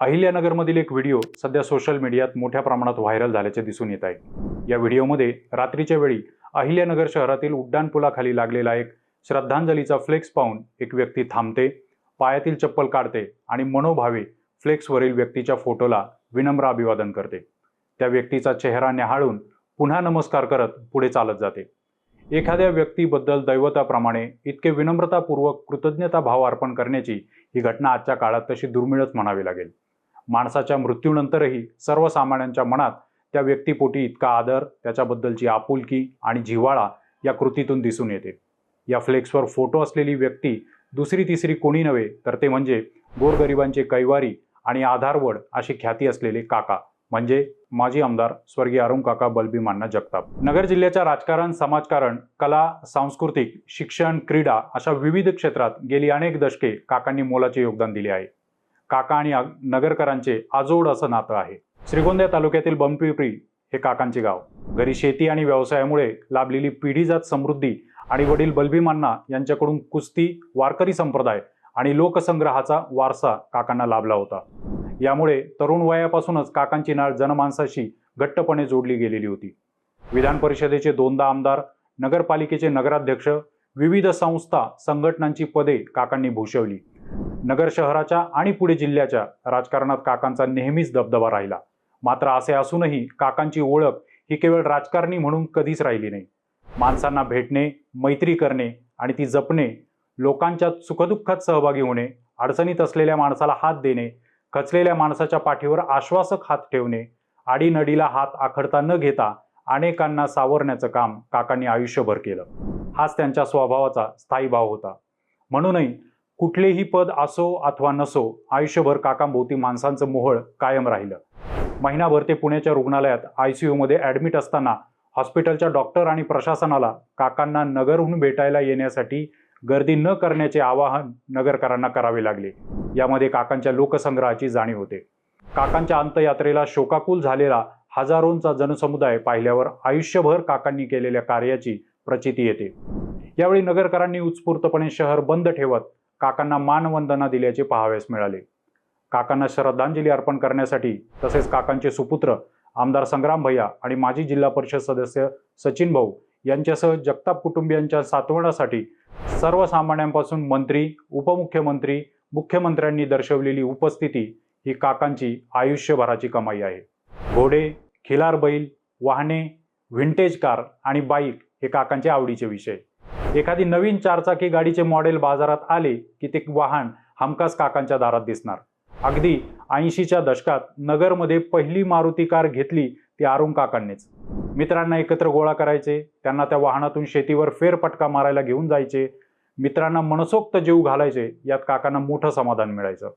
अहिल्यानगरमधील एक व्हिडिओ सध्या सोशल मीडियात मोठ्या प्रमाणात व्हायरल झाल्याचे दिसून येत आहे. या व्हिडिओमध्ये रात्रीच्या वेळी अहिल्यानगर शहरातील उड्डाणपुलाखाली लागलेला एक श्रद्धांजलीचा फ्लेक्स पाहून एक व्यक्ती थांबते पायातील चप्पल काढते आणि मनोभावे फ्लेक्सवरील व्यक्तीच्या फोटोला विनम्र अभिवादन करते. त्या व्यक्तीचा चेहरा न्याहाळून पुन्हा नमस्कार करत पुढे चालत जाते. एखाद्या व्यक्तीबद्दल दैवताप्रमाणे इतके विनम्रतापूर्वक कृतज्ञता भाव अर्पण करण्याची ही घटना आजच्या काळात तशी दुर्मिळच म्हणावी लागेल. माणसाच्या मृत्यूनंतरही सर्वसामान्यांच्या मनात त्या व्यक्तीपोटी इतका आदर त्याच्याबद्दलची आपुलकी आणि जिव्हाळा या कृतीतून दिसून येते. या फ्लेक्सवर फोटो असलेली व्यक्ती दुसरी तिसरी कोणी नव्हे तर ते म्हणजे गोरगरिबांचे कैवारी आणि आधारवड अशी ख्याती असलेले काका. म्हणजे माजी आमदार स्वर्गीय अरुण काका बलबीमांना जगताप. नगर जिल्ह्याच्या राजकारण समाजकारण कला सांस्कृतिक शिक्षण क्रीडा अशा विविध क्षेत्रात गेली अनेक दशके काकांनी मोलाचे योगदान दिले आहे. काका आणि नगरकरांचे आजोड असं नातं आहे. श्रीगोंदा तालुक्यातील बमपिपरी हे काकांचे गाव. घरी शेती आणि व्यवसायामुळे लाभलेली पिढीजात समृद्धी आणि वडील बलभीमांना यांच्याकडून कुस्ती वारकरी संप्रदाय आणि लोकसंग्रहाचा वारसा काकांना लाभला होता. यामुळे तरुण वयापासूनच काकांची नाळ जनमानसाशी घट्टपणे जोडली गेलेली होती. विधान परिषदेचे दोनदा आमदार नगरपालिकेचे नगराध्यक्ष विविध संस्था संघटनांची पदे काकांनी भूषवली. नगर शहराच्या आणि पुढे जिल्ह्याच्या राजकारणात काकांचा नेहमीच दबदबा राहिला. मात्र असे असूनही काकांची ओळख ही केवळ राजकारणी म्हणून कधीच राहिली नाही. माणसांना भेटणे मैत्री करणे आणि ती जपणे लोकांच्या सुखदुःखात सहभागी होणे अडचणीत असलेल्या माणसाला हात देणे खचलेल्या माणसाच्या पाठीवर आश्वासक हात ठेवणे आडीनडीला हात आखडता न घेता अनेकांना सावरण्याचं काम काकांनी आयुष्यभर केलं. हाच त्यांच्या स्वभावाचा स्थायी भाव होता. म्हणूनही कुठलेही पद असो अथवा नसो आयुष्यभर काकांभोवती माणसांचं मोहळ कायम राहिलं. महिनाभर ते पुण्याच्या रुग्णालयात आय सी यूमध्ये ॲडमिट असताना हॉस्पिटलच्या डॉक्टर आणि प्रशासनाला काकांना नगरहून भेटायला येण्यासाठी गर्दी न करण्याचे आवाहन नगरकरांना करावे लागले. यामध्ये काकांच्या लोकसंग्रहाची जाणीव होते. काकांच्या अंतयात्रेला शोकाकुल झालेला हजारोंचा जनसमुदाय पाहिल्यावर आयुष्यभर काकांनी केलेल्या कार्याची प्रचिती येते. यावेळी नगरकरांनी उत्स्फूर्तपणे शहर बंद ठेवत काकांना मानवंदना दिल्याचे पाहावेस मिळाले. काकांना श्रद्धांजली अर्पण करण्यासाठी तसेच काकांचे सुपुत्र आमदार संग्राम भैया आणि माजी जिल्हा परिषद सदस्य सचिन भाऊ यांच्यासह जगताप कुटुंबियांच्या सातवण्यासाठी सर्वसामान्यांपासून मंत्री उपमुख्यमंत्री मुख्यमंत्र्यांनी दर्शवलेली उपस्थिती ही काकांची आयुष्यभराची कमाई आहे. घोडे खिलार बैल वाहने व्हिंटेज कार आणि बाईक हे काकांचे आवडीचे विषय. एखादी नवीन चारचाकी गाडीचे मॉडेल बाजारात आले की ते वाहन हमखास काकांच्या दारात दिसणार. अगदी ऐंशीच्या दशकात नगरमध्ये पहिली मारुती कार घेतली ती आरुण काकांनीच. मित्रांना एकत्र गोळा करायचे त्यांना त्या वाहनातून शेतीवर फेरपटका मारायला घेऊन जायचे मित्रांना मनसोक्त जीव घालायचे यात काकांना मोठं समाधान मिळायचं.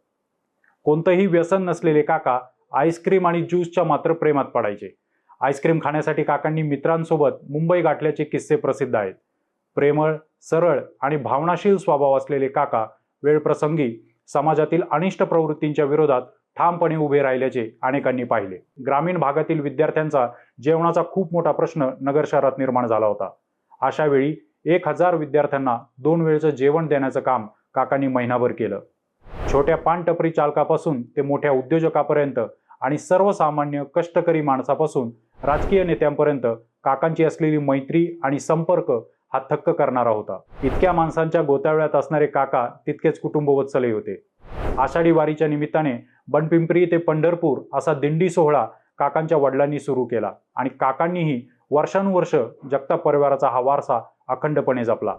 कोणतंही व्यसन नसलेले काका आईस्क्रीम आणि ज्यूसच्या मात्र प्रेमात पडायचे. आईस्क्रीम खाण्यासाठी काकांनी मित्रांसोबत मुंबई गाठल्याचे किस्से प्रसिद्ध आहेत. प्रेमळ सरळ आणि भावनाशील स्वभाव असलेले काका वेळप्रसंगी समाजातील अनिष्ट प्रवृत्तींच्या विरोधात ठामपणे उभे राहिल्याचे अनेकांनी पाहिले. ग्रामीण भागातील विद्यार्थ्यांचा जेवणाचा खूप मोठा प्रश्न नगर शहरात निर्माण झाला होता. अशा वेळी एक हजार विद्यार्थ्यांना दोन वेळचं जेवण देण्याचं काम काकांनी महिनाभर केलं. छोट्या पानटपरी चालकापासून ते मोठ्या उद्योजकापर्यंत आणि सर्वसामान्य कष्टकरी माणसापासून राजकीय नेत्यांपर्यंत काकांची असलेली मैत्री आणि संपर्क हा थक्क करणारा होता. इतक्या माणसांच्या गोतावळ्यात असणारे काका तितकेच कुटुंबवत्सलही होते. आषाढी वारीच्या निमित्ताने बनपिंपरी ते पंढरपूर असा दिंडी सोहळा काकांच्या वडिलांनी सुरू केला आणि काकांनीही वर्षानुवर्ष जगताप परिवाराचा हा वारसा अखंडपणे जपला.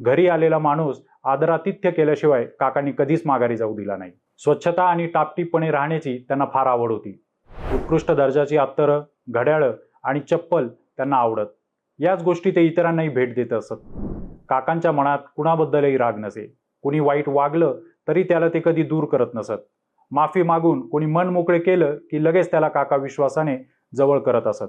घरी आलेला माणूस आदरातिथ्य केल्याशिवाय काकांनी कधीच माघारी जाऊ दिला नाही. स्वच्छता आणि टापटीपणे राहण्याची त्यांना फार आवड होती. उत्कृष्ट दर्जाची अत्तरं घड्याळं आणि चप्पल त्यांना आवडत. याच गोष्टी ते इतरांनाही भेट देत असत. काकांच्या मनात कुणाबद्दलही राग नसे. कुणी वाईट वागलं तरी त्याला ते कधी दूर करत नसत. माफी मागून कोणी मन मोकळे केलं की लगेच त्याला काका विश्वासाने जवळ करत असत.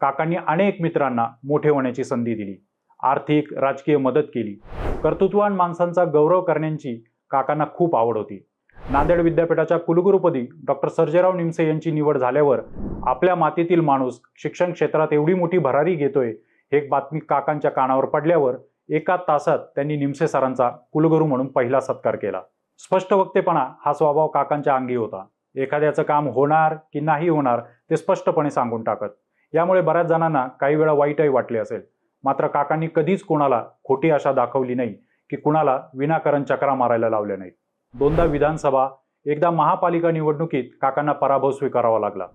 काकांनी अनेक मित्रांना मोठे होण्याची संधी दिली. आर्थिक राजकीय मदत केली. कर्तृत्वान माणसांचा गौरव करण्याची काकांना खूप आवड होती. नांदेड विद्यापीठाच्या कुलगुरुपदी डॉक्टर सर्जेराव निमसे यांची निवड झाल्यावर आपल्या मातीतील माणूस शिक्षण क्षेत्रात एवढी मोठी भरारी घेतोय हे बातमी काकांच्या कानावर पडल्यावर एका तासात त्यांनी निमसे सरांचा कुलगुरू म्हणून पहिला सत्कार केला. स्पष्ट वक्तेपणा हा स्वभाव काकांच्या अंगी होता. एखाद्याचं काम होणार की नाही होणार ते स्पष्टपणे सांगून टाकत. यामुळे बऱ्याच जणांना काही वेळा वाईटही वाटले असेल. मात्र काकांनी कधीच कोणाला खोटी आशा दाखवली नाही की कुणाला विनाकारण चक्रा मारायला लावल्या नाहीत. दोनदा विधानसभा एकदा महापालिका निवडणुकीत काकांना पराभव स्वीकारावा लागला.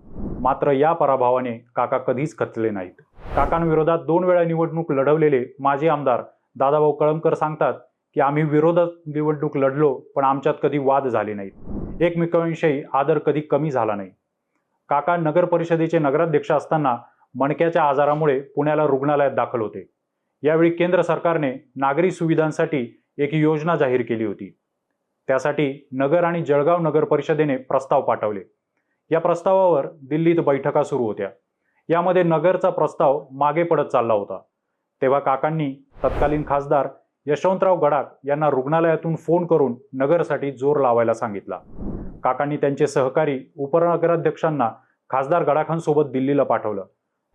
मात्र या पराभवाने काका कधीच खचले नाहीत. काकांविरोधात दोन वेळा निवडणूक लढवलेले माजी आमदार दादाभाऊ कळमकर सांगतात की आम्ही विरोधात निवडणूक लढलो पण आमच्यात कधी वाद झाले नाहीत. एकमेकांविषयी आदर कधी कमी झाला नाही. काका नगर परिषदेचे नगराध्यक्ष असताना मणक्याच्या आजारामुळे पुण्याला रुग्णालयात दाखल होते. यावेळी केंद्र सरकारने नागरी सुविधांसाठी एक योजना जाहीर केली होती. त्यासाठी नगर आणि जळगाव नगर परिषदेने प्रस्ताव पाठवले. या प्रस्तावावर दिल्लीत बैठका सुरू होत्या. यामध्ये नगरचा प्रस्ताव मागे पडत चालला होता. तेव्हा काकांनी तत्कालीन खासदार यशवंतराव गडाख यांना रुग्णालयातून फोन करून नगरसाठी जोर लावायला सांगितला. काकांनी त्यांचे सहकारी उपनगराध्यक्षांना खासदार गडाखांसोबत दिल्लीला पाठवलं.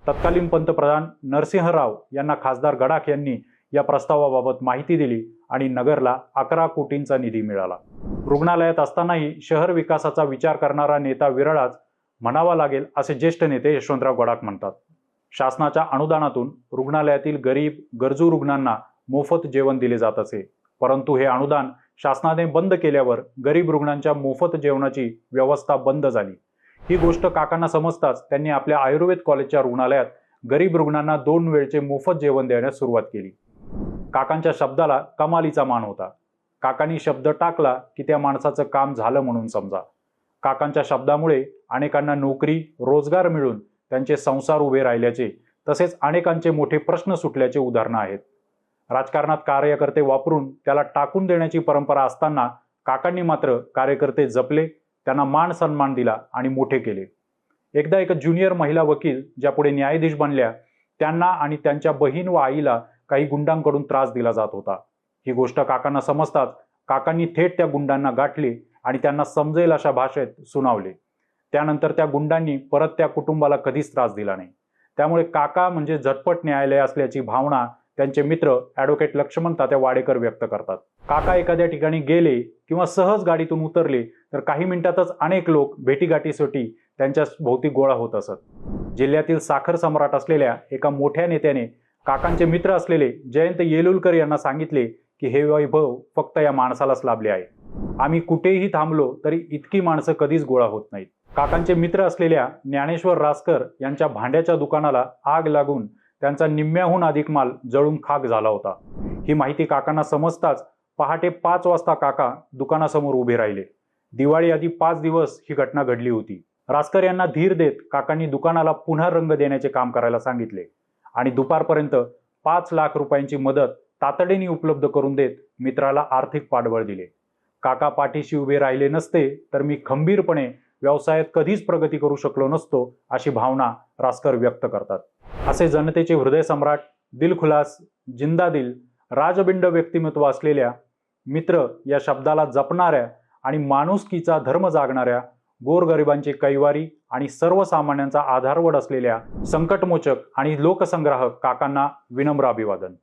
तत्कालीन पंतप्रधान नरसिंह राव यांना खासदार गडाख यांनी या प्रस्तावाबाबत माहिती दिली आणि नगरला अकरा कोटींचा निधी मिळाला. रुग्णालयात असतानाही शहर विकासाचा विचार करणारा नेता विरळाच म्हणावा लागेल असे ज्येष्ठ नेते यशवंतराव गडाख म्हणतात. शासनाच्या अनुदानातून रुग्णालयातील गरीब गरजू रुग्णांना मोफत जेवण दिले जात असे. परंतु हे अनुदान शासनाने बंद केल्यावर गरीब रुग्णांच्या मोफत जेवणाची व्यवस्था बंद झाली. ही गोष्ट काकांना समजताच त्यांनी आपल्या आयुर्वेद कॉलेजच्या रुग्णालयात गरीब रुग्णांना दोन वेळचे मोफत जेवण देण्यास सुरुवात केली. काकांच्या शब्दाला कमालीचा मान होता. काकांनी शब्द टाकला की त्या माणसाचं काम झालं म्हणून समजा. काकांच्या शब्दामुळे अनेकांना नोकरी रोजगार मिळून त्यांचे संसार उभे राहिल्याचे तसेच अनेकांचे मोठे प्रश्न सुटल्याचे उदाहरणं आहेत. राजकारणात कार्यकर्ते वापरून त्याला टाकून देण्याची परंपरा असताना काकांनी मात्र कार्यकर्ते जपले त्यांना मान सन्मान दिला आणि मोठे केले. एकदा एक ज्युनियर महिला वकील ज्या पुढे न्यायाधीश बनल्या त्यांना आणि त्यांच्या बहीण व आईला काही गुंडांकडून त्रास दिला जात होता. ही गोष्ट काकांना समजताच काकांनी थेट त्या गुंडांना गाठली आणि त्यांना समजेल अशा भाषेत सुनावले. त्यानंतर त्या गुंडांनी परत त्या कुटुंबाला कधीच त्रास दिला नाही. त्यामुळे काका म्हणजे झटपट न्यायालय असल्याची भावना त्यांचे मित्र ॲडव्होकेट लक्ष्मण तात्या वाडेकर व्यक्त करतात. काका एखाद्या ठिकाणी गेले किंवा सहज गाडीतून उतरले तर काही मिनिटातच अनेक लोक भेटीगाठीसाठी त्यांच्या भोवती गोळा होत असत. जिल्ह्यातील साखर सम्राट असलेल्या एका मोठ्या नेत्याने काकांचे मित्र असलेले जयंत येलुलकर यांना सांगितले की हे वैभव फक्त या माणसालाच लाभले आहे. आम्ही कुठेही थांबलो तरी इतकी माणसं कधीच गोळा होत नाहीत. काकांचे मित्र असलेल्या ज्ञानेश्वर रासकर यांच्या भांड्याच्या दुकानाला आग लागून त्यांचा निम्म्याहून अधिक माल जळून खाक झाला होता. ही माहिती काकांना समजताच पहाटे पाच वाजता काका दुकानासमोर उभे राहिले. दिवाळी आधी पाच दिवस ही घटना घडली होती. रासकर यांना धीर देत काकांनी दुकानाला पुन्हा रंग देण्याचे काम करायला सांगितले. आणि दुपारपर्यंत पाच लाख रुपयांची मदत तातडीने उपलब्ध करून देत मित्राला आर्थिक पाठबळ दिले. काका पाठीशी उभे राहिले नसते तर मी खंबीरपणे व्यवसायात कधीच प्रगती करू शकलो नसतो अशी भावना रासकर व्यक्त करतात. असे जनतेचे हृदय सम्राट दिलखुलास जिंदादिल राजबिंड व्यक्तिमत्व असलेल्या मित्र या शब्दाला जपणाऱ्या आणि माणुसकीचा धर्म जागणाऱ्या गोरगरिबांचे कैवारी आणि सर्वसामान्यांचा आधारवड असलेल्या संकटमोचक आणि लोकसंग्राहक काकांना विनम्र अभिवादन.